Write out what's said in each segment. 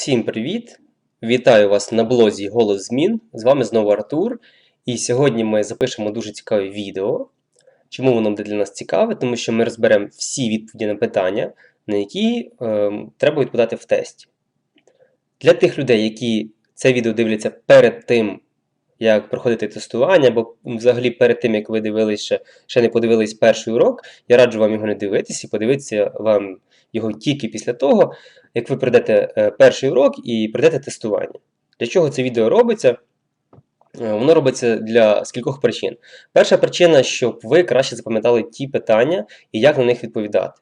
Всім привіт! Вітаю вас на блозі Голос Змін. З вами знову Артур. І сьогодні ми запишемо дуже цікаве відео. Чому воно буде для нас цікаве? Тому що ми розберемо всі відповіді на питання, на які е, треба відповідати в тесті. Для тих людей, які це відео дивляться перед тим, як проходити тестування, або взагалі перед тим, як ви дивились ще, ще не подивились перший урок, я раджу вам його не дивитись і подивитися вам його тільки після того, як ви пройдете е, перший урок і пройдете тестування. Для чого це відео робиться? Е, Воно робиться для скількох причин. Перша причина, щоб ви краще запам'ятали ті питання і як на них відповідати.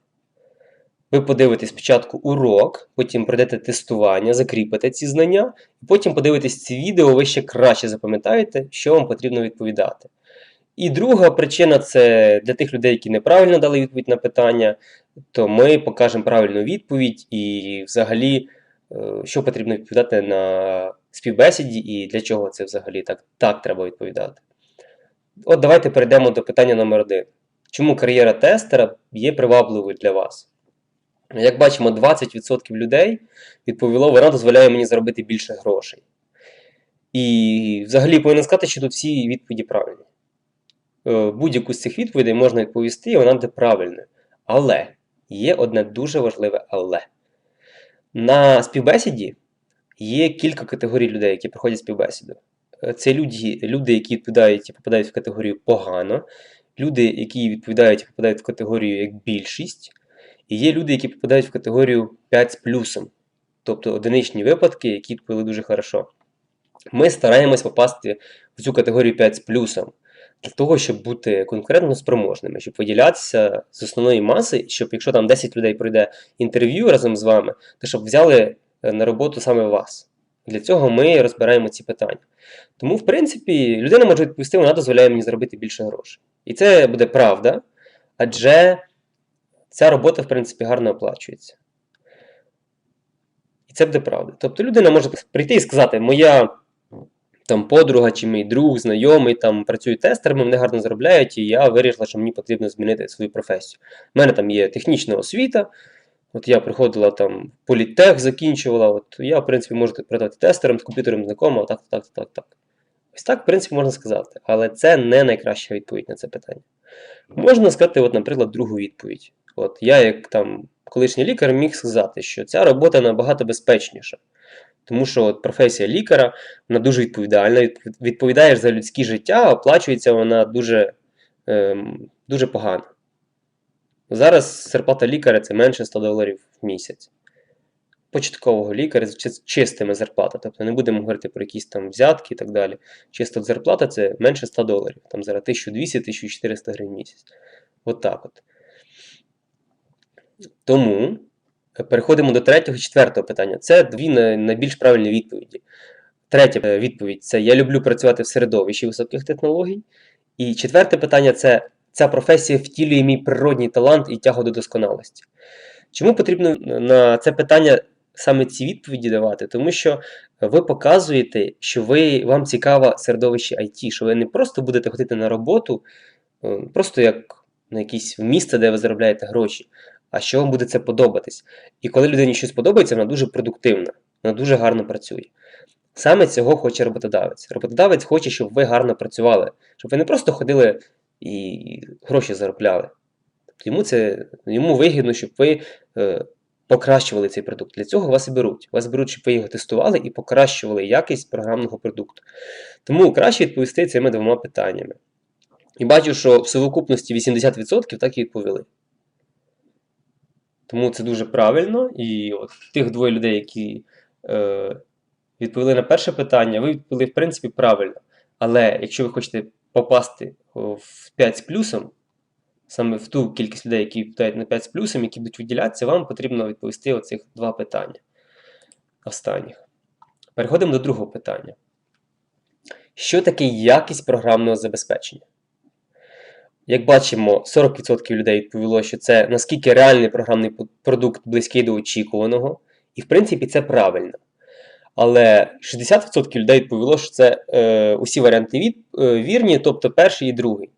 Ви подивитесь спочатку урок, потім пройдете тестування, закріпите ці знання, і потім подивитесь ці відео, ви ще краще запам'ятаєте, що вам потрібно відповідати. І друга причина це для тих людей, які неправильно дали відповідь на питання, то ми покажемо правильну відповідь і взагалі, е, що потрібно відповідати на співбесіді і для чого це взагалі так, так треба відповідати. От давайте перейдемо до питання номер один. Чому кар'єра тестера є привабливою для вас? Як бачимо, 20% людей відповіло, вона дозволяє мені заробити більше грошей. І взагалі повинен сказати, що тут всі відповіді правильні. Е, Будь-яку з цих відповідей можна відповісти, і вона буде правильною. Але є одне дуже важливе але. На співбесіді є кілька категорій людей, які проходять співбесіду. Е, Це люди, люди, які відповідають і попадають в категорію погано, люди, які відповідають і попадають в категорію як більшість, і є люди, які попадають в категорію 5 з плюсом, тобто одиничні випадки, які відповіли дуже хорошо. Ми стараємось попасти в цю категорію 5 з плюсом для того, щоб бути конкурентно спроможними, щоб виділятися з основної маси, щоб якщо там 10 людей пройде інтерв'ю разом з вами, то щоб взяли е, на роботу саме вас. Для цього ми розбираємо ці питання. Тому, в принципі, людина може відповісти, вона дозволяє мені заробити більше грошей. І це буде правда, адже ця робота, в принципі, гарно оплачується. І це буде правда. Тобто людина може прийти і сказати, моя там подруга чи мій друг, знайомий там працює тестерами, вони гарно заробляють, і я вирішила, що мені потрібно змінити свою професію. У мене там є технічна освіта. От я приходила там політех, закінчувала. От я, в принципі, можу працювати тестером, з комп'ютером знакома, так, так, так, так. Ось так, в принципі, можна сказати. Але це не найкраща відповідь на це питання. Можна сказати, от, наприклад, другу відповідь. От я, як там колишній лікар, міг сказати, що ця робота набагато безпечніша. Тому що от професія лікаря вона дуже відповідальна, відповідаєш за людське життя, а оплачується вона дуже, ем, дуже погано. Зараз зарплата лікаря це менше 100 доларів в місяць. Початкового лікаря з чистими зарплата. Тобто не будемо говорити про якісь там взятки і так далі. Чиста зарплата це менше 100 доларів. Там зараз 1200-1400 гривень в місяць. От так от. Тому переходимо до третього і четвертого питання. Це дві найбільш правильні відповіді. Третя е, відповідь це я люблю працювати в середовищі високих технологій. І четверте питання це ця професія втілює мій природній талант і тягу до досконалості. Чому потрібно на це питання саме ці відповіді давати? Тому що ви показуєте, що ви, вам цікаве середовище IT, що ви не просто будете ходити на роботу, е, просто як на якесь місце, де ви заробляєте гроші, а що вам буде це подобатись. І коли людині щось подобається, вона дуже продуктивна, вона дуже гарно працює. Саме цього хоче роботодавець. Роботодавець хоче, щоб ви гарно працювали, щоб ви не просто ходили і гроші заробляли. Тобто йому це йому вигідно, щоб ви е, покращували цей продукт. Для цього вас і беруть. Вас беруть, щоб ви його тестували і покращували якість програмного продукту. Тому краще відповісти цими двома питаннями. І бачу, що в совокупності 80% так і відповіли. Тому це дуже правильно. І от тих двоє людей, які е, відповіли на перше питання, ви відповіли, в принципі, правильно. Але якщо ви хочете попасти в 5 з плюсом, саме в ту кількість людей, які відповідають на 5 з плюсом, які будуть виділятися, вам потрібно відповісти оцих два питання останніх. Переходимо до другого питання. Що таке якість програмного забезпечення? Як бачимо, 40% людей відповіло, що це наскільки реальний програмний продукт близький до очікуваного, і в принципі це правильно. Але 60% людей відповіло, що це е, усі варіанти від, е, вірні, тобто перший і другий.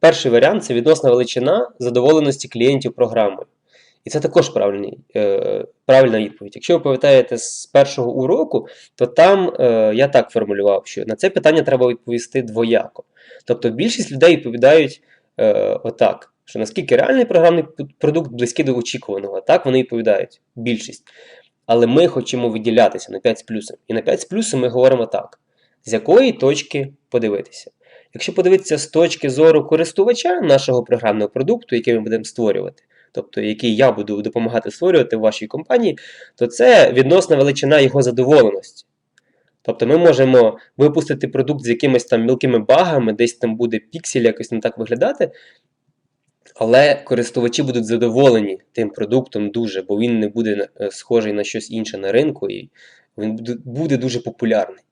Перший варіант це відносна величина задоволеності клієнтів програмою. І це також правильний, е, правильна відповідь. Якщо ви пам'ятаєте з першого уроку, то там е, я так формулював, що на це питання треба відповісти двояко. Тобто більшість людей відповідають е, отак, що наскільки реальний програмний продукт близький до очікуваного, так вони відповідають, більшість. Але ми хочемо виділятися на 5 з плюсом. І на 5 з плюсом ми говоримо так: з якої точки подивитися. Якщо подивитися з точки зору користувача нашого програмного продукту, який ми будемо створювати, тобто який я буду допомагати створювати в вашій компанії, то це відносна величина його задоволеності. Тобто ми можемо випустити продукт з якимись там мілкими багами, десь там буде піксель якось не так виглядати, але користувачі будуть задоволені тим продуктом дуже, бо він не буде е, схожий на щось інше на ринку, і він буде- дуже популярний.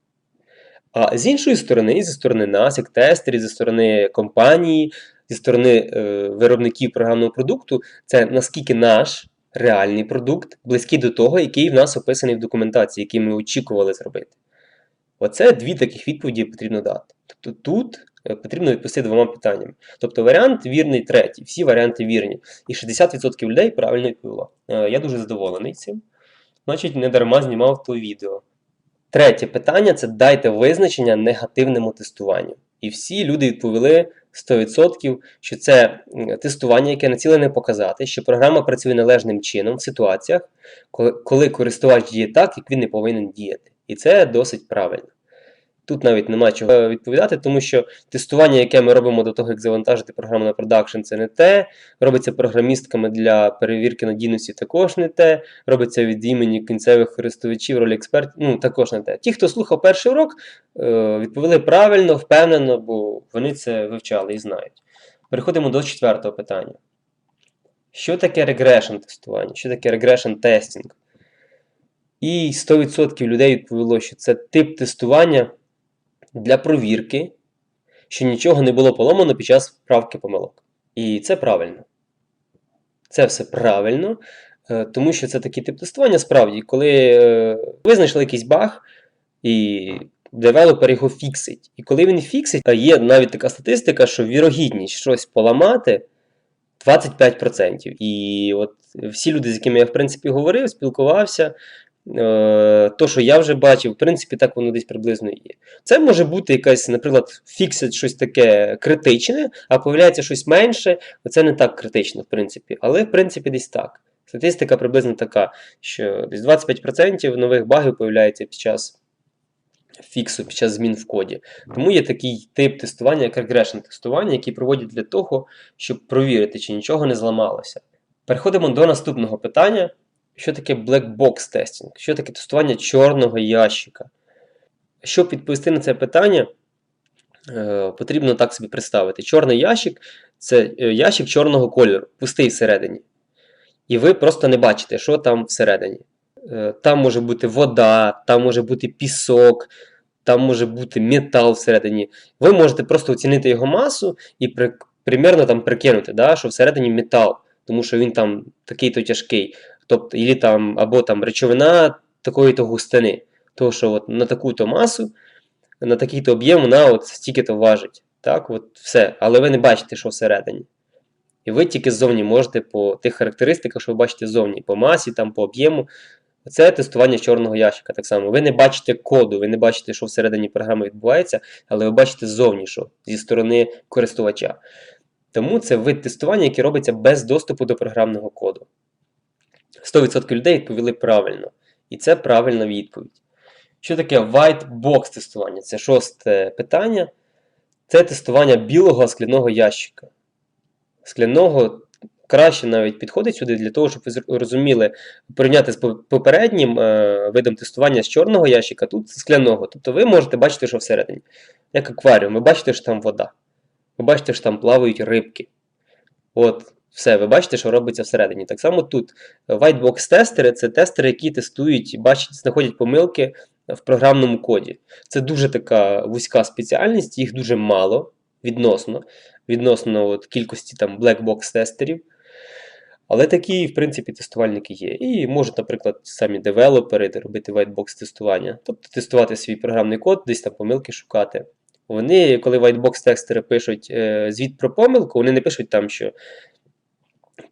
А з іншої сторони, зі сторони нас, як тестерів, зі сторони компанії, зі сторони е, виробників програмного продукту, це наскільки наш реальний продукт близький до того, який в нас описаний в документації, який ми очікували зробити. Оце дві таких відповіді потрібно дати. Тобто тут е, потрібно відповісти двома питаннями. Тобто варіант вірний третій, всі варіанти вірні. І 60% людей правильно відповіло. Е, Я дуже задоволений цим. Значить, не дарма знімав то відео. Третє питання це дайте визначення негативному тестуванню. І всі люди відповіли 100%, що це тестування, яке націлене показати, що програма працює належним чином в ситуаціях, коли, коли користувач діє так, як він не повинен діяти. І це досить правильно. Тут навіть нема чого відповідати, тому що тестування, яке ми робимо до того, як завантажити програму на продакшн, це не те. Робиться програмістками для перевірки надійності також не те. Робиться від імені кінцевих користувачів, ролі експертів, ну також не те. Ті, хто слухав перший урок, е, відповіли правильно, впевнено, бо вони це вивчали і знають. Переходимо до четвертого питання. Що таке регрешн тестування? Що таке регрешн тестінг? І 100% людей відповіло, що це тип тестування для провірки, що нічого не було поломано під час вправки помилок. І це правильно. Це все правильно, е, тому що це такий тип тестування справді, коли е, ви знайшли якийсь баг, і девелопер його фіксить. І коли він фіксить, є навіть така статистика, що вірогідність щось поламати 25%. І от всі люди, з якими я в принципі говорив, спілкувався, то, що я вже бачив, в принципі, так воно десь приблизно є. Це може бути якась, наприклад, фіксить щось таке критичне, а появляється щось менше, це не так критично, в принципі. Але, в принципі, десь так. Статистика приблизно така, що десь 25% нових багів появляється під час фіксу, під час змін в коді. Тому є такий тип тестування, як регрешн тестування, який проводять для того, щоб провірити, чи нічого не зламалося. Переходимо до наступного питання. Що таке black box тестінг? Що таке тестування чорного ящика? Щоб відповісти на це питання, е, потрібно так собі представити. Чорний ящик це е, ящик чорного кольору, пустий всередині. І ви просто не бачите, що там всередині. Е, Там може бути вода, там може бути пісок, там може бути метал всередині. Ви можете просто оцінити його масу і при, примерно там прикинути, да, що всередині метал, тому що він там такий-то тяжкий. Тобто, ілі там, або там речовина такої-то густини. Тому що от на таку-то масу, на такий-то об'єм вона от стільки-то важить. Так, от все. Але ви не бачите, що всередині. І ви тільки ззовні можете по тих характеристиках, що ви бачите ззовні, по масі, там, по об'єму. Це тестування чорного ящика так само. Ви не бачите коду, ви не бачите, що всередині програми відбувається, але ви бачите ззовні, що зі сторони користувача. Тому це вид тестування, який робиться без доступу до програмного коду. 100% людей відповіли правильно. І це правильна відповідь. Що таке white box тестування? Це шосте питання. Це тестування білого скляного ящика. Скляного краще навіть підходить сюди для того, щоб ви розуміли порівняти з попереднім е, видом тестування з чорного ящика, тут скляного. Тобто ви можете бачити, що всередині. Як акваріум, ви бачите, що там вода. Ви бачите, що там плавають рибки. От, все, ви бачите, що робиться всередині. Так само тут whitebox тестери це тестери, які тестують, бачать, знаходять помилки в програмному коді. Це дуже така вузька спеціальність, їх дуже мало відносно, відносно от, кількості там black box тестерів. Але такі, в принципі, тестувальники є. І можуть, наприклад, самі девелопери робити whitebox тестування, тобто тестувати свій програмний код, десь там помилки шукати. Вони, коли whitebox тестери пишуть е, звіт про помилку, вони не пишуть там, що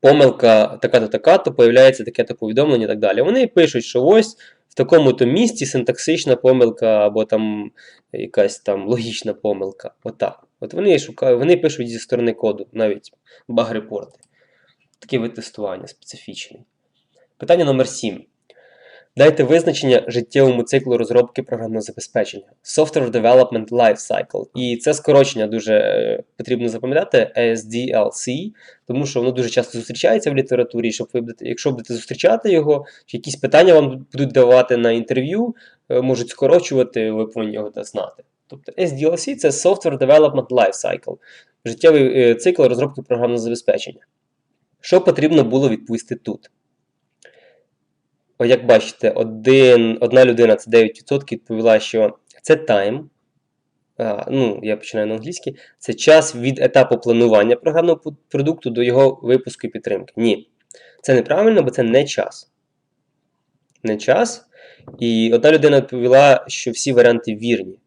помилка така-то така-то, появляється таке-то повідомлення і так далі. Вони пишуть, що ось в такому-то місці синтаксична помилка або там якась там логічна помилка. Отак. От вони шукають, вони пишуть зі сторони коду, навіть баг-репорти. Такий вид тестування специфічний. Питання номер 7. Дайте визначення життєвому циклу розробки програмного забезпечення. Software Development Life Cycle. І це скорочення дуже е, потрібно запам'ятати SDLC, тому що воно дуже часто зустрічається в літературі. Щоб ви якщо будете зустрічати його, чи якісь питання вам будуть давати на інтерв'ю, е, можуть скорочувати, ви повинні його знати. Тобто SDLC це Software Development Life Cycle, життєвий е, цикл розробки програмного забезпечення. Що потрібно було відповісти тут? Як бачите, один, одна людина це 9% відповіла, що це. А, ну, я починаю на англійській. Це час від етапу планування програмного продукту до його випуску і підтримки. Ні. Це неправильно, бо це не час. Не час. І одна людина відповіла, що всі варіанти вірні.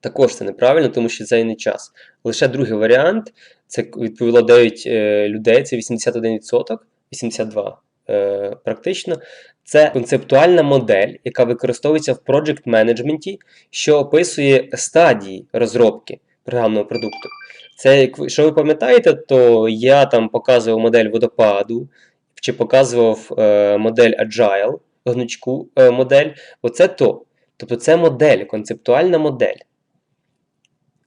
Також це неправильно, тому що це і не час. Лише другий варіант це відповіло 9 е, людей, це 81%, 82% е, практично. Це концептуальна модель, яка використовується в project менеджменті, що описує стадії розробки програмного продукту. Це, якщо ви пам'ятаєте, то я там показував модель водопаду, чи показував е, модель Agile, гнучку е, модель. Оце то. Тобто це модель, концептуальна модель.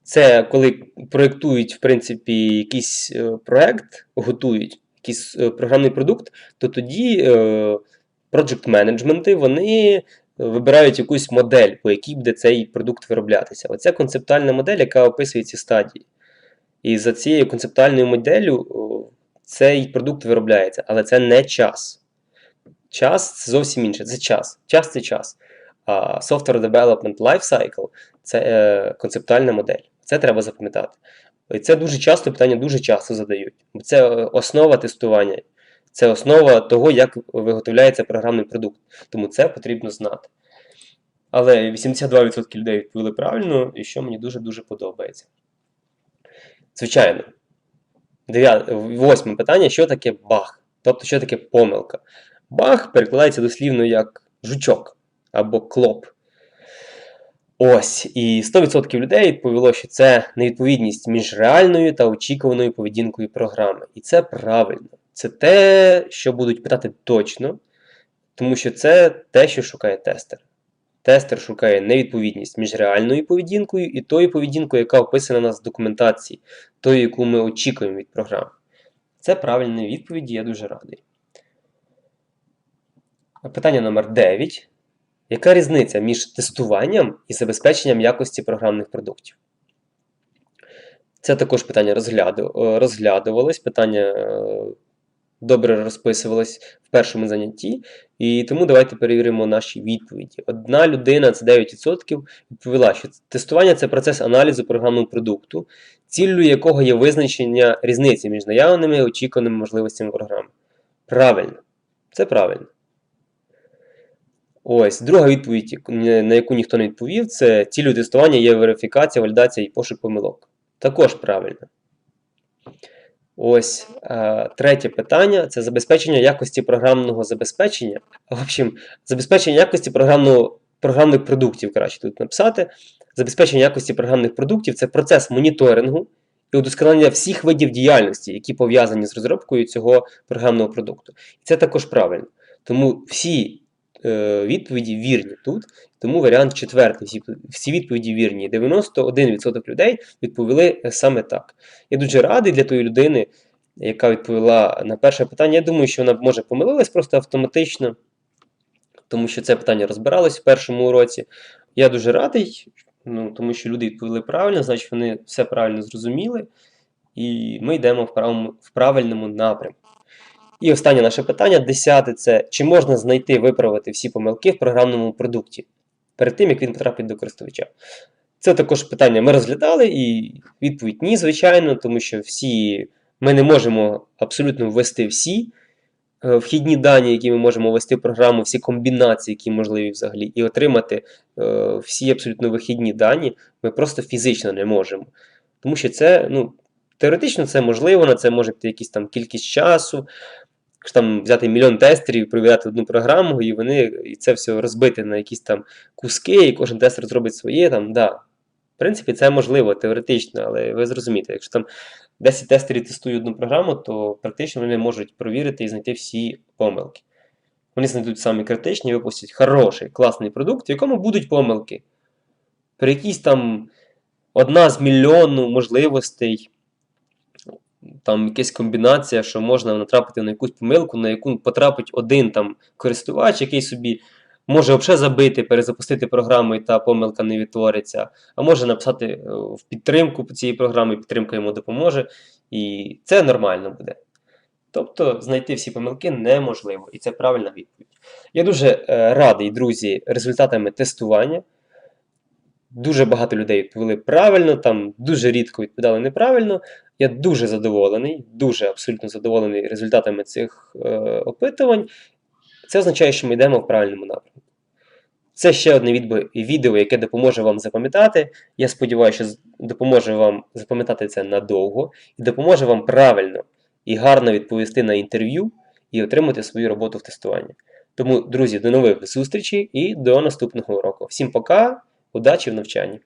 Це коли проєктують, в принципі, якийсь проект, готують якийсь е, програмний продукт, то тоді е, project менеджменти вони вибирають якусь модель, по якій буде цей продукт вироблятися. Оце концептуальна модель, яка описує ці стадії. І за цією концептуальною моделлю цей продукт виробляється, але це не час. Час це зовсім інше. Це час. Час це час. А Software Development Life Cycle це е, концептуальна модель. Це треба запам'ятати. І це дуже часто питання дуже часто задають. Це е, основа тестування, це основа того, як виготовляється програмний продукт. Тому це потрібно знати. Але 82% людей відповіли правильно, і що мені дуже-дуже подобається. Звичайно. Восьме питання: що таке баг? Тобто, що таке помилка? Баг перекладається дослівно як жучок або клоп. Ось, і 100% людей відповіло, що це невідповідність між реальною та очікуваною поведінкою програми. І це правильно. Це те, що будуть питати точно, тому що це те, що шукає тестер. Тестер шукає невідповідність між реальною поведінкою і тою поведінкою, яка описана у нас в документації, тою, яку ми очікуємо від програми. Це правильні відповіді, я дуже радий. Питання номер 9. Яка різниця між тестуванням і забезпеченням якості програмних продуктів? Це також питання розгляду, е, розглядувалось, питання е, добре розписувалось в першому занятті, і тому давайте перевіримо наші відповіді. Одна людина, це 9%, відповіла, що тестування це процес аналізу програмного продукту, ціллю якого є визначення різниці між наявними і очікуваними можливостями програми. Правильно, це правильно. Ось, друга відповідь, на яку ніхто не відповів, це ціллю тестування є верифікація, валідація і пошук помилок. Також правильно. Ось е, третє питання це забезпечення якості програмного забезпечення. В общем, забезпечення якості програмного, програмних продуктів, краще тут написати. Забезпечення якості програмних продуктів це процес моніторингу і удосконалення всіх видів діяльності, які пов'язані з розробкою цього програмного продукту. І це також правильно. Тому всі е, відповіді вірні тут, тому варіант четвертий. Всі, відповіді вірні. 91% людей відповіли е, саме так. Я дуже радий для тої людини, яка відповіла на перше питання. Я думаю, що вона може помилилась просто автоматично, тому що це питання розбиралось в першому уроці. Я дуже радий, ну, тому що люди відповіли правильно, значить вони все правильно зрозуміли, і ми йдемо в правильному напрямку. І останнє наше питання, десяте, це чи можна знайти виправити всі помилки в програмному продукті перед тим, як він потрапить до користувача. Це також питання ми розглядали, і відповідь ні, звичайно, тому що всі ми не можемо абсолютно ввести всі е, вхідні дані, які ми можемо ввести в програму, всі комбінації, які можливі взагалі, і отримати е, всі абсолютно вихідні дані, ми просто фізично не можемо. Тому що це ну, Теоретично це можливо, на це може піти якісь там кількість часу, там взяти мільйон тестерів, провіряти одну програму, і вони і це все розбити на якісь там куски, і кожен тестер зробить своє. Там, да. В принципі, це можливо теоретично, але ви зрозумієте, якщо там 10 тестерів тестують одну програму, то практично вони можуть провірити і знайти всі помилки. Вони знайдуть самі критичні, випустять хороший, класний продукт, в якому будуть помилки. При якійсь там одна з мільйону можливостей, там якась комбінація, що можна натрапити на якусь помилку, на яку потрапить один там користувач, який собі може взагалі забити, перезапустити програму, і та помилка не відтвориться, а може написати е, в підтримку цієї програми, підтримка йому допоможе, і це нормально буде. Тобто знайти всі помилки неможливо, і це правильна відповідь. Я дуже е, радий, друзі, результатами тестування. Дуже багато людей відповіли правильно, там дуже рідко відповідали неправильно. Я дуже задоволений, дуже абсолютно задоволений результатами цих е, опитувань. Це означає, що ми йдемо в правильному напрямку. Це ще одне відео, яке допоможе вам запам'ятати. Я сподіваюся, що допоможе вам запам'ятати це надовго і допоможе вам правильно і гарно відповісти на інтерв'ю і отримати свою роботу в тестуванні. Тому, друзі, до нових зустрічей і до наступного уроку. Всім пока, удачі в навчанні!